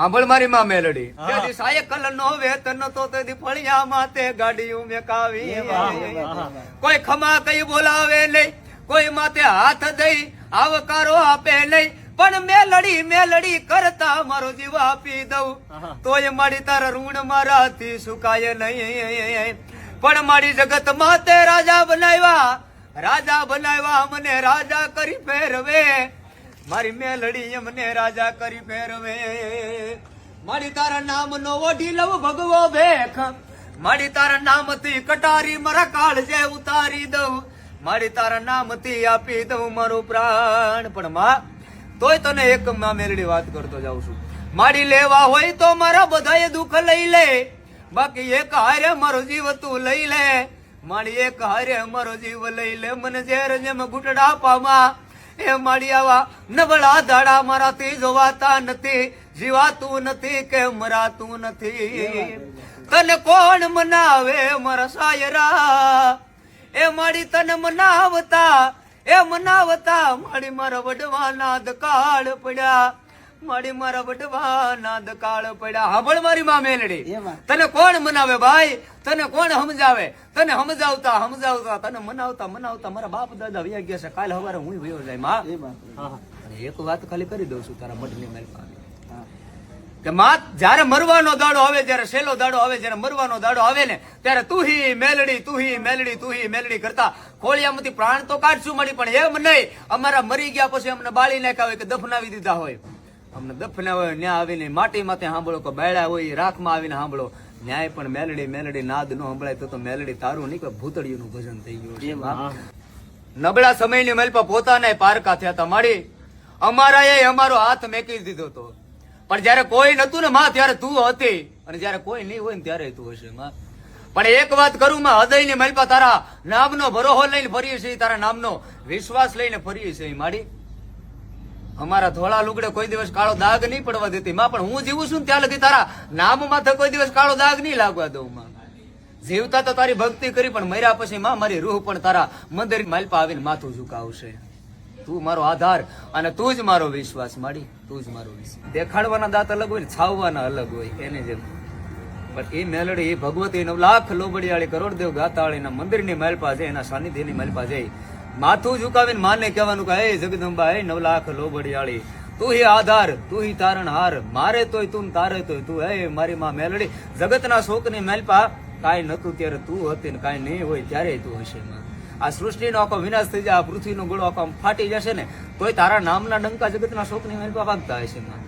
સાંભળ મારી માં મેલડી. તેથી સાયકલ નો વેતન તો તેથી ફળિયા માતે ગાડી મેકાવી કાવી કોઈ ખમા કઈ બોલાવે નહીં કોઈ માથે હાથ દઈ આવકારો આપે નહીં. પણ મેલડી મેલડી કરતા મારો જીવ આપી દઉં. તોય મારી તારા ઋણ મારાથી સુકાય નહીં. પણ મારી જગત માતે રાજા બનાવ્યા. રાજા બનાવ્યા મને રાજા કરી ફેરવે. મારી મેલડી મને રાજા કરી ફેરવે. મારી તારા નામ નો ઓઢી લવ ભગવો ભેખ. મારી તારા નામથી કટારી મારા કાળ જે ઉતારી દઉં. મારી તારા નામથી આપી દઉં મારું પ્રાણ. પણ માં, તોય તને એક માં મેલડી વાત કરતો જાઉં છું. મારી લેવા હોય તો મારા બધાએ દુઃખ લઈ લે. બાકી એક હારે મારો જીવ તું લઈ લે. મારી એક હારે મારો જીવ લઈ લે. મને ઝેર જેમ ઘૂંટડા પામા. એ મારી આવા નબળા દાડા મારાથી જોવાતા નથી. જીવાતું નથી કે મરાતું નથી. તને કોણ મનાવે મારા સાયરા? એ મારી તને મનાવતા, એ મનાવતા મારી મારા વડવાના દકાળ પડ્યા. મારી મારા વડવાના દકાળ પડ્યા. હાંભળ મારી માં મેલડી. તને કોણ મનાવે ભાઈ? તને કોણ સમજાવે? તને સમજાવતા સમજાવતા તને મનાવતા મનાવતા મારા બાપ દાદા વ્યા ગયા છે. કાલ હવારે હું વયો જાય માં. એક વાત ખાલી કરી દઉં છું તારા મઢની હા. કે માત જ્યારે મરવાનો દાડો આવે જ્યારે સેલો દાડો આવે જ્યારે મરવાનો દાડો આવે ને ત્યારે તું હી મેલડી તું હી મેલડી તું હી મેલડી કરતા ખોળિયામાંથી પ્રાણ તો કાઢશું મળી પણ એમ નહીં. અમારા મરી ગયા પછી અમને બાળી નાખ્યા હોય કે દફનાવી દીધા હોય. અમને દફનાવે ન્યા આવીને માટી માથે સાંભળો કે બાયડા હોય રાખમાં આવીને સાંભળો ન્યાય પણ મેલડી મેલડી નાદ નો સંભળાય તો તો મેલડી તારું નહીં કે ભૂતળિયું નું ભજન થઈ ગયું છે નબળા સમયની મહેલ પર પોતાના પારકા થયા હતા માડી. અમારા એ અમારો હાથ મેકી દીધો હતો. પણ જયારે કોઈ નતું ને માં ત્યારે તું હતી. અને જયારે કોઈ નહીં હોય ને ત્યારે તું હશે માં. પણ એક વાત કરું માં હૃદયની મહેલ પર તારા નામનો ભરોહો લઈને ફરીએ છીએ તારા નામનો વિશ્વાસ લઈને ફરીએ છીએ માડી. અમારા ધોળા લુગડે કોઈ દિવસ કાળો દાગ નહીં પડવા દેતી. માં પણ હું જીવું છું ત્યાં લગી તારા નામ માથે કોઈ દિવસ કાળો દાગ નહીં લાગવા દઉં, માં. જીવતા તો તારી ભક્તિ કરી, પણ મર્યા પછી માં મારી રૂહ પણ તારા મંદિર માલપા આવીને માથું ઝુકાવશે. તું મારો આધાર અને તું જ મારો વિશ્વાસ, માડી. તું જ મારો વિશ્વાસ. દેખાડવાના દાંત અલગ હોય ને છાવવાના અલગ હોય, એને જેમ. પણ એ મેલડી, એ ભગવતી નવ લાખ લોબડિયાળી કરોડદેવ ગાતાળીના મંદિરની માલપા જાય એના સાનિધ્યની માલપા જાય માથું ઝુકાવીને માને કહેવાનું કે હે જગદંબા હે નવ લાખ લોબડિયાળી તું હી આધાર, તું હી તારણહાર. મારે તોય તું તારે તોય તું. હે, મારી માં મેલડી. જગતના શોકની મેલપા કાંઈ નતું ત્યારે તું હતી ને કાંઈ નહીં હોય ત્યારે તું હશે માં. આ સૃષ્ટિનો આખો વિનાશ થઈ જાય, આ પૃથ્વીનો ગોળો આખો ફાટી જશે ને, તોય તારા નામના ડંકા જગતના શોકની મેલપા વાગતા હશે માં.